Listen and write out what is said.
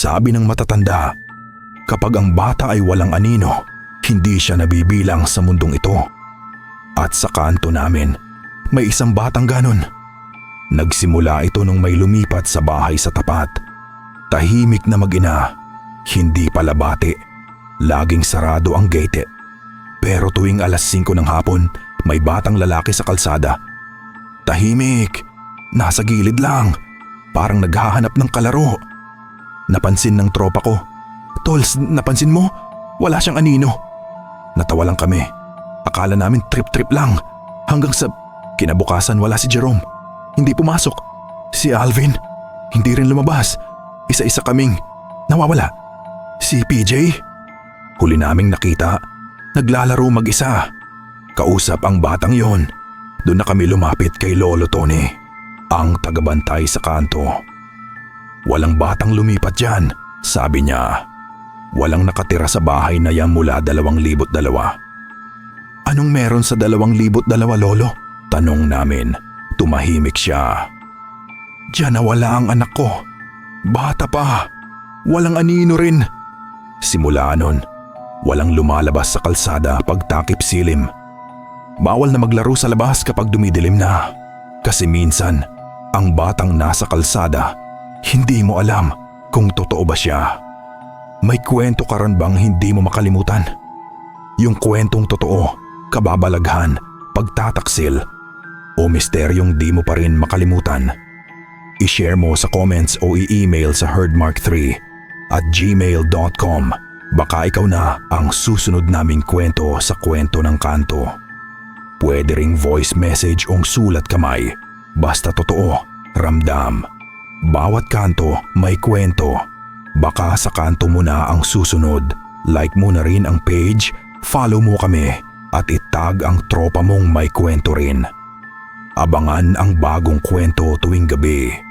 Sabi ng matatanda, kapag ang bata ay walang anino, hindi siya nabibilang sa mundong ito. At sa kanto namin, may isang batang ganon. Nagsimula ito nung may lumipat sa bahay sa tapat. Tahimik na mag-ina, hindi pala bati. Laging sarado ang gate. Pero tuwing alas 5 ng hapon, may batang lalaki sa kalsada. Tahimik, nasa gilid lang, parang naghahanap ng kalaro. Napansin ng tropa ko. Tols, napansin mo? Wala siyang anino. Natawa lang kami. Akala namin trip-trip lang. Hanggang sa kinabukasan wala si Jerome. Hindi pumasok. Si Alvin, hindi rin lumabas. Isa-isa kaming nawawala. Si PJ, huli naming nakita, naglalaro mag-isa. Kausap ang batang yon. Doon na kami lumapit kay Lolo Tony, ang tagabantay sa kanto. Walang batang lumipat dyan, sabi niya. Walang nakatira sa bahay na yan mula 2002. Anong meron sa 2002, Lolo? Tanong namin. Tumahimik siya. Diyan nawala ang anak ko. Bata pa. Walang anino rin. Simula nun, walang lumalabas sa kalsada pagtakip silim. Bawal na maglaro sa labas kapag dumidilim na. Kasi minsan, ang batang nasa kalsada, hindi mo alam kung totoo ba siya. May kwento ka ron bang hindi mo makalimutan? Yung kwentong totoo, kababalaghan, pagtataksil, o misteryong di mo pa rin makalimutan. I-share mo sa comments o i-email sa herdmark3 at gmail.com. Baka ikaw na ang susunod naming kwento sa kwento ng kanto. Pwede ring voice message o sulat kamay. Basta totoo, ramdam. Bawat kanto may kwento. Baka sa kanto mo na ang susunod. Like mo na rin ang page, follow mo kami at itag ang tropa mong may kwento rin. Abangan ang bagong kwento tuwing gabi